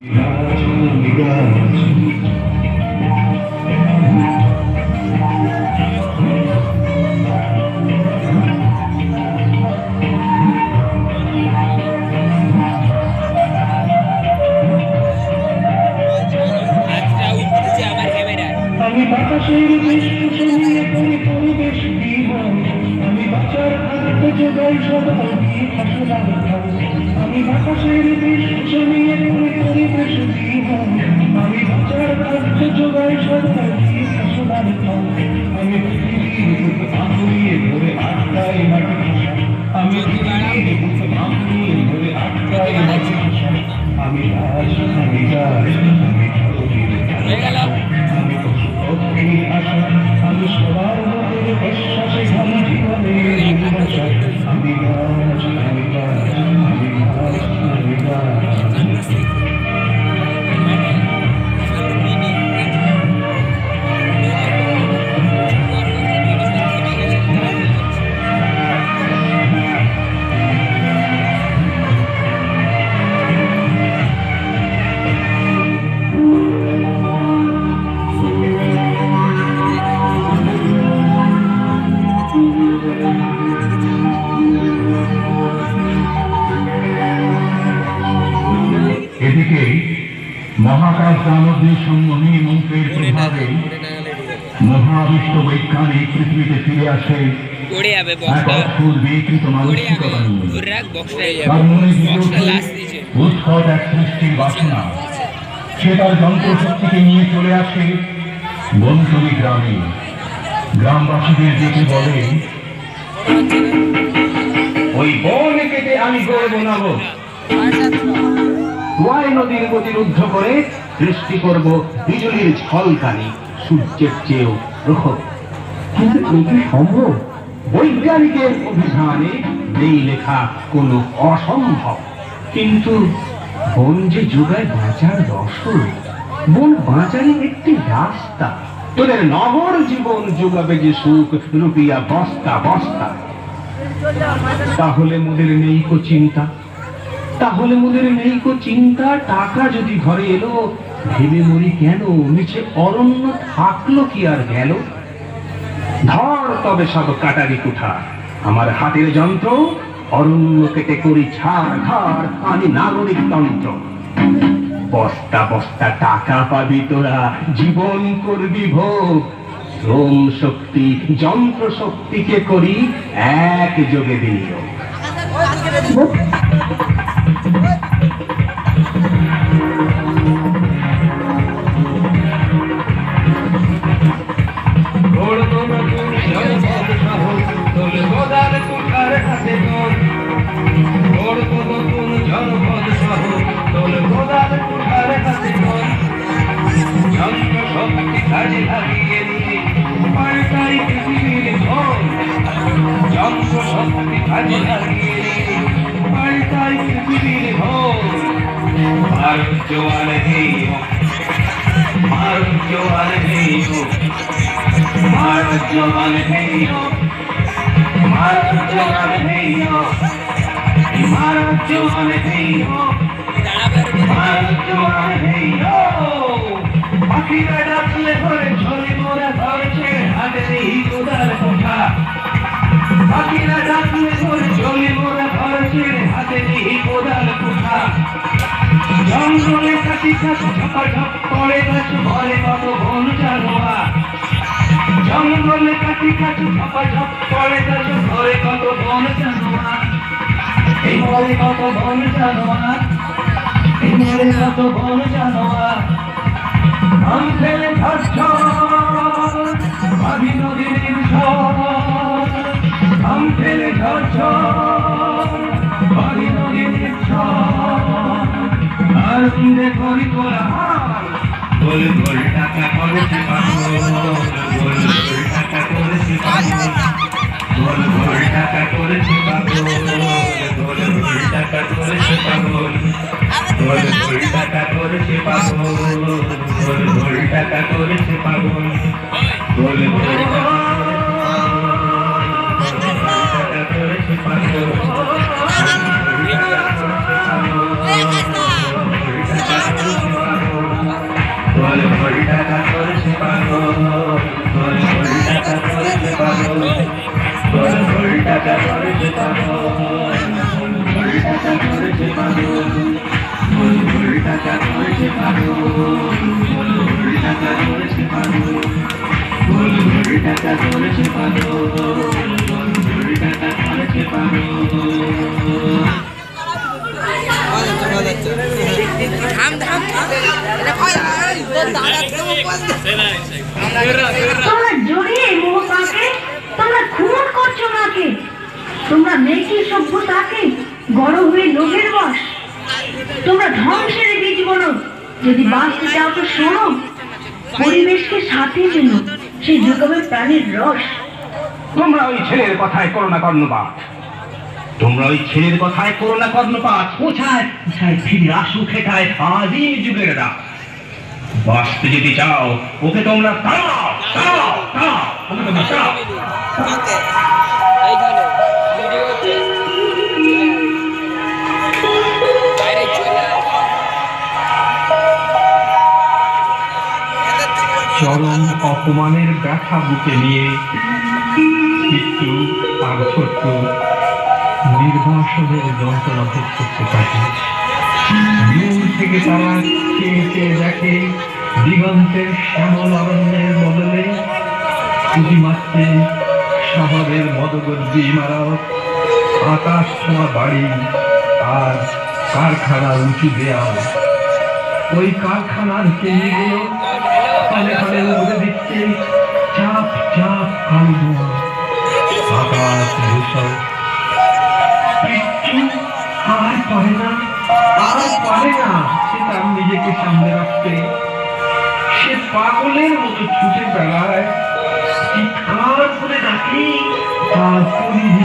God, God. সম্মনী মন্ত্রের প্রভাবে মহাবিশ্ব বৈজ্ঞানিক পৃথিবীতে ফিরে আসে পড়ে যাবে এক বক্সটা অদ্ভুত বিকৃত পড়ে যাবে। নিয়ে। ধরে রাখ বক্সটাই তার যাবে। বক্সটা লাস্ট দিয়েছে। উৎকট এক সৃষ্টির বাসনা। সে তার যন্ত্রশক্তিকে নিয়ে চলে আসে বনতলী গ্রামে। গ্রামবাসীদের ডেকে বলে ওই বন কেটে আমি গড়ে বানাবো। ওয়াই নদীর গতিরুদ্ধ করে সৃষ্টি করব বিজুলির ঝলকানি সূর্যের চেয়েও প্রখর। কিন্তু এটি সম্ভব? বৈজ্ঞানিকের অভিধানে নেই লেখা কোনো অসম্ভব। কিন্তু বন যে যোগায় বাঁচার রসদ বন বাঁচারই একটি রাস্তা। তোদের নগর জীবন যোগাবে যে সুখ, রুপিয়া বস্তা বস্তা। তাহলে মোদের নেই কো চিন্তা। তাহলে মোদের নেই কো চিন্তা, টাকা যদি ঘরে এলো, ভেবে মরি কেন? নিচে অরণ্য থাকল কি আর গেল? ধর তবে সব কাটারি কুঠা। আমার হাতের যন্ত্র, অরণ্য কেটে করি ছাড়, ঘর আমি নাগরিক তন্ত্র। বস্তা বস্তা, টাকা পাবি তোরা, জীবন করবি ভোগ। শ্রম শক্তি, যন্ত্র শক্তিকে করি এক যোগে বিনিয়োগ। সোনার কুঠার হাতে তোর। তোর তো নতুন জনপদ সহ তোর সোনার কুঠার হাতে তোর। যন্ত্র শক্তি ধারে লাগিয়ে নিয়ে পাল্টাই পৃথিবীর ধর যন্ত্র শক্তি ধারে লাগিয়ে নিয়ে পাল্টাই পৃথিবীর ধর ভারত জোয়ার নেই ভারত জোয়ার নেই ভারত জোয়ার নেই भारत जवान है यो भारत जवान है यो भारत जवान है यो পাখিরা ডাকলে ধরে ঝরে মোরা ধরছে হাতে নেই কোদাল কোঠা পাখিরা ডাকলে ধরে ঝরে মোরা ধরছে হাতে নেই কোদাল কোঠা জঙ্গলে কাটি কাটি ঝপা ঝপ করে গাছ ভরে বন জানোয়া মরে কত বন জানোয়া আম ফেলে ধরছ ভাবি নদীর ঝড় আম ফেলে ধরছ ভাবি নদীর আর উন্দে করি তোরা গোল গোল টাকা করেছে পাগল গোল গোল টাকা করেছে পাগল গোল গোল টাকা করেছে পাগল করেছে পাগল গোল গোল টাকা করেছে পাগল গোল গোল টাকা করেছে পাগল গোল গোল করতে পারো টাকা করতে পারো ভুল ভুল টাকা করতে পারো ভুল ভুল টাকা করতে পারো ভুল ভুল টাকা করতে পারো থাম থাম থাম এটা তোমরা খুন করছ নাকি? তোমরা মেয়েকে সভ্যতাকে গড় হয়ে লোভের বস। তোমরা ধ্বংসের বীজ বলো। যদি বাঁচতে চাও তো শোনো পরিবেশকে সাথে যেন সেই যোগাবে প্রাণীর রস। তোমরা ওই ছেলের কথায় করো না কর্ণপাত। তোমরা ওই ছেলের কথায় করো না কর্ণপাত। কোথায়? কোথায় ফিরে আসুক এটায় আদিম যুগের রাত বাঁচতে যদি চাও ওকে তোমরা তাড়াও তাড়াও তাড়াও ওকে তোমরা তাড়াও। চরম অপমানের ব্যথা বুকে নিয়ে মৃত্যু আর ছোট্ট নির্বাসনের যন্ত্রণা ভোগ করতে থাকে। দূর থেকে তারা চেয়ে চেয়ে দেখে দিগন্তের শ্যামল অরণ্যের বদলে শুধুমাত্র শহরের মদগর্বী ইমারত, আকাশ ছোঁয়া বাড়ি আর কারখানা উঁচু দেয়াল। ওই কারখানার কেন্দ্রগুলো খালে উড়ে দিচ্ছে চাপ চাপ ধোঁয়া। আকাশ ধূসর কিচ্ছু আর পারে না আর পারে না সে তার নিজেকে সামনে রাখতে সে পাগলের মতো ছুটে বেড়ায় চিৎকার করে ডাকে তার পরিধি